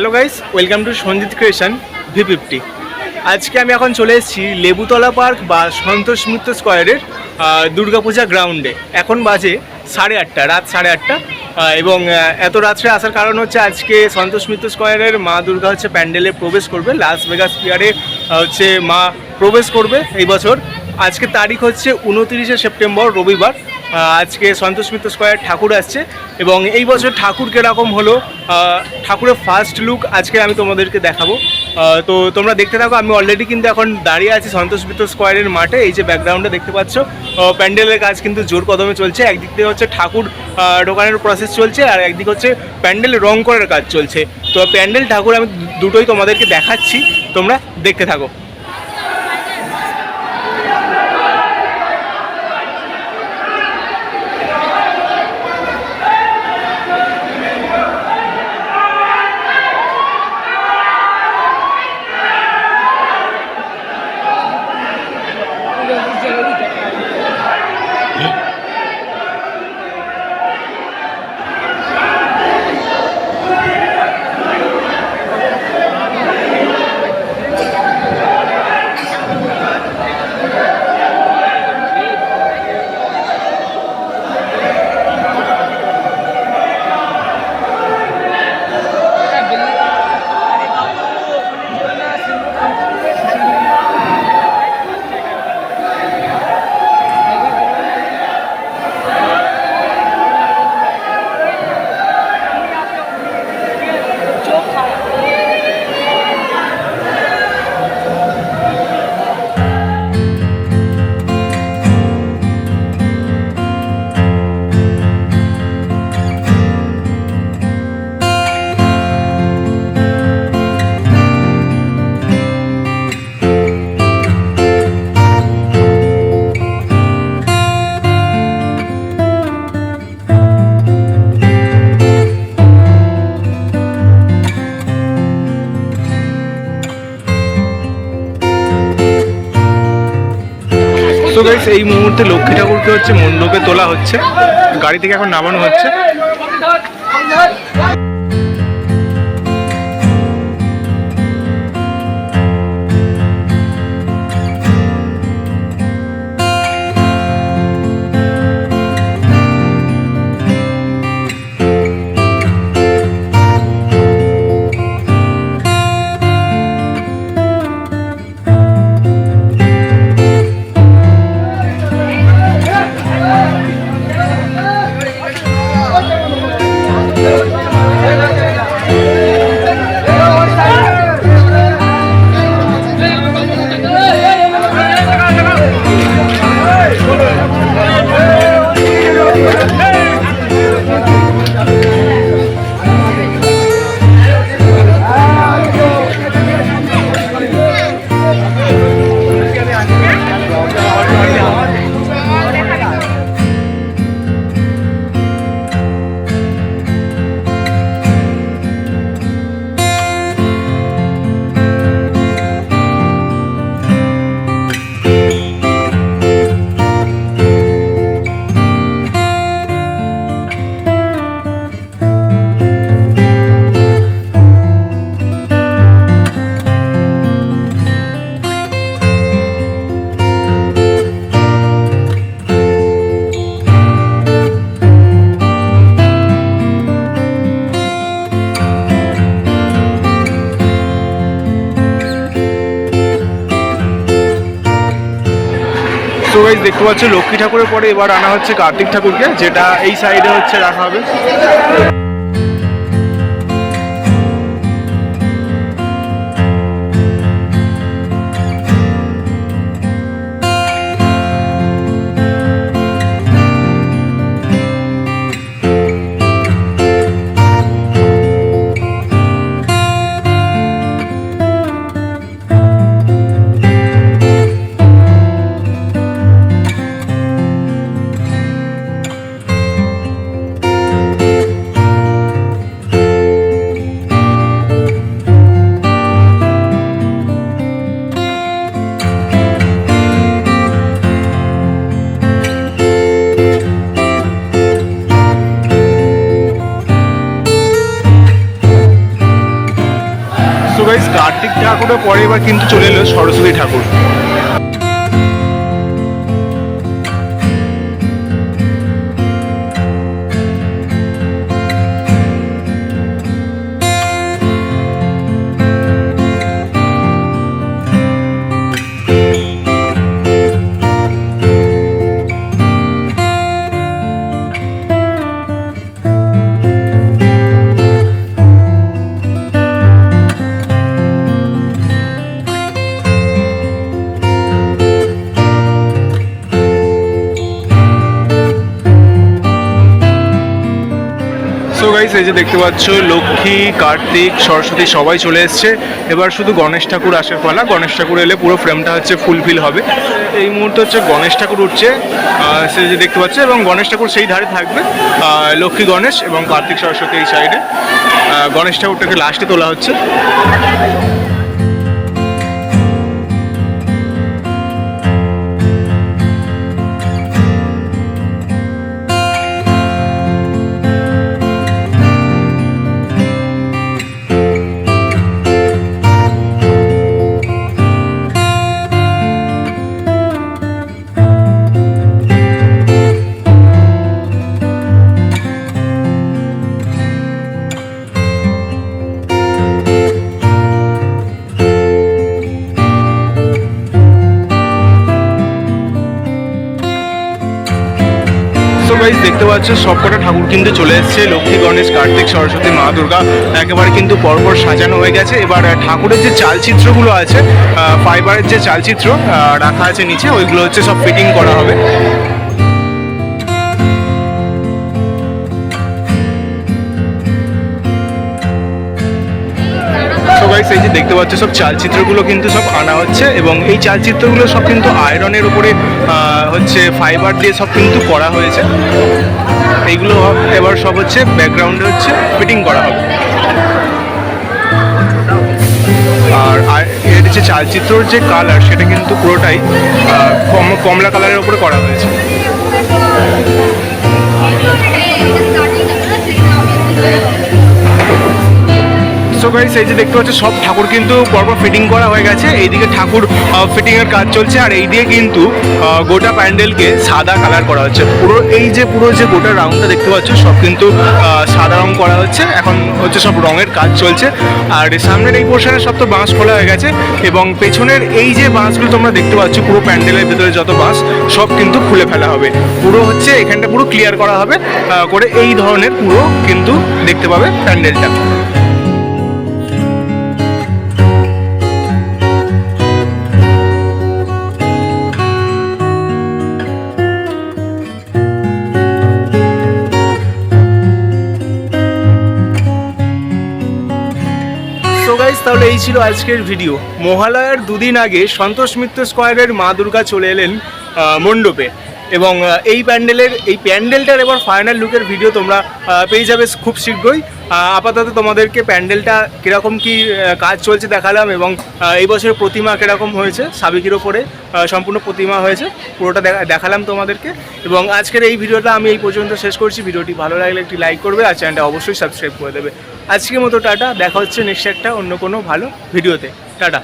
Hello guys welcome to Sanjit creation V fifty আজকে আমি এখন চলে এসেছি লেবুতলা পার্ক বা সন্তোষ মিত্র স্কোয়ারের দুর্গাপূজা গ্রাউন্ডে। এখন বাজে সাড়ে আটটা, রাত সাড়ে আটটা। এবং এত রাত্রে আসার কারণ হচ্ছে আজকে সন্তোষ মিত্র স্কোয়ারের মা দুর্গা হচ্ছে প্যান্ডেলে প্রবেশ করবে। লাস ভেগাস পিয়ারে হচ্ছে মা প্রবেশ করবে এই বছর। আজকে তারিখ হচ্ছে উনতিরিশে সেপ্টেম্বর, রবিবার। আজকে সন্তোষ মিত্র স্কোয়ার ঠাকুর আসছে এবং এই বছর ঠাকুর কীরকম হলো ঠাকুরের ফার্স্ট লুক আজকে আমি তোমাদেরকে দেখাবো। তো তোমরা দেখতে থাকো, আমি অলরেডি কিন্তু এখন দাঁড়িয়ে আছি সন্তোষ মিত্র স্কোয়ারের মাঠে, এই যে ব্যাকগ্রাউন্ডে দেখতে পাচ্ছ। প্যান্ডেলের কাজ কিন্তু জোর কদমে চলছে, একদিক থেকে হচ্ছে ঠাকুর ঢোকানোর প্রসেস চলছে, আর একদিক হচ্ছে প্যান্ডেল রং করার কাজ চলছে। তো প্যান্ডেল ঠাকুর আমি দুটোই তোমাদেরকে দেখাচ্ছি, তোমরা দেখতে থাকো। তো গাইস এই মুহূর্তে লক্ষ্মী ঠাকুরকে হচ্ছে মণ্ডপে তোলা হচ্ছে। গাড়ি থেকে এখন নামানো হচ্ছে। তো গাইস দেখতে পাচ্ছ লক্ষ্মী ঠাকুরের পরে এবার আনা হচ্ছে কার্তিক ঠাকুরকে, যেটা এই সাইডে হচ্ছে রাখা হবে। পরে এবার কিন্তু চলে এলো সরস্বতী ঠাকুর। সো গাইস এই যে দেখতে পাচ্ছ, লক্ষ্মী, কার্তিক, সরস্বতী সবাই চলে এসছে। এবার শুধু গণেশ ঠাকুর আসার পালা। গণেশ ঠাকুর এলে পুরো ফ্রেমটা হচ্ছে ফুলফিল হবে। এই মুহূর্তে হচ্ছে গণেশ ঠাকুর উঠছে। সে যে দেখতে পাচ্ছে, এবং গণেশ ঠাকুর সেই ধারে থাকবে লক্ষ্মী গণেশ এবং কার্তিক সরস্বতী এই সাইডে গণেশ ঠাকুরটাকে লাস্টে তোলা হচ্ছে। দেখতে পাচ্ছ সবকটা ঠাকুর কিন্তু চলে এসছে। লক্ষ্মী, গণেশ, কার্তিক, সরস্বতী, মা, দুর্গা, একেবারে কিন্তু পরপর সাজানো হয়ে গেছে। এবার ঠাকুরের যে চালচিত্রগুলো আছে ফাইবারের যে চালচিত্র রাখা আছে নিচে, ওইগুলো হচ্ছে সব ফিটিং করা হবে। এই যে দেখতে পাচ্ছ, সব চালচিত্রগুলো কিন্তু সব আনা হচ্ছে এবং এই চালচিত্রগুলো সব কিন্তু আয়রনের উপরে হচ্ছে ফাইবার দিয়ে সব কিন্তু করা হয়েছে। এইগুলো এবার সব হচ্ছে ব্যাকগ্রাউন্ডে হচ্ছে ফিটিং করা হবে। আর এর যে চালচিত্রর যে কালার সেটা কিন্তু পুরোটাই কম- কমলা কালারের উপরে করা হয়েছে। গাইস এই যে দেখতে পাচ্ছ সব ঠাকুর কিন্তু পরপর ফিটিং করা হয়ে গেছে। এইদিকে ঠাকুর ফিটিং এর কাজ চলছে আর এইদিকে কিন্তু আহ, গোটা প্যান্ডেলকে সাদা কালার করা হচ্ছে। পুরো এই যে পুরো যে গোটা রাউন্ডটা দেখতে পাচ্ছ সব কিন্তু সাদা রং করা হচ্ছে। এখন হচ্ছে সব রঙের কাজ চলছে। আর সামনের এই পোর্শনে সব তো বাঁশ খোলা হয়ে গেছে এবং পেছনের এই যে বাঁশগুলো তোমরা দেখতে পাচ্ছ পুরো প্যান্ডেলের ভেতরে যত বাঁশ সব কিন্তু খুলে ফেলা হবে। পুরো হচ্ছে এখানটা পুরো ক্লিয়ার করা হবে করে এই ধরনের পুরো কিন্তু দেখতে পাবে প্যান্ডেলটা। সো গাইস তাহলে এই ছিল আজকের ভিডিও মহালয়ার দুদিন আগে সন্তোষ মিত্র স্কোয়ারের মা দুর্গা চলে এলেন মণ্ডপে। এবং এই প্যান্ডেলের, এই প্যান্ডেলটার এবার ফাইনাল লুকের ভিডিও তোমরা পেয়ে যাবে খুব শীঘ্রই। আপাতত তোমাদেরকে প্যান্ডেলটা কীরকম কি কাজ চলছে দেখালাম এবং এই বছর প্রতিমা কীরকম হয়েছে, সাবিকের ওপরে সম্পূর্ণ প্রতিমা হয়েছে, পুরোটা দেখা- দেখালাম তোমাদেরকে। এবং আজকের এই ভিডিওটা আমি এই পর্যন্ত শেষ করছি। ভিডিওটি ভালো লাগলে একটি লাইক করবে আর চ্যানেলটা অবশ্যই সাবস্ক্রাইব করে দেবে। আজকের মতো টাটা দেখা হচ্ছে নেক্সট একটা অন্য কোনো ভালো ভিডিওতে। টাটা।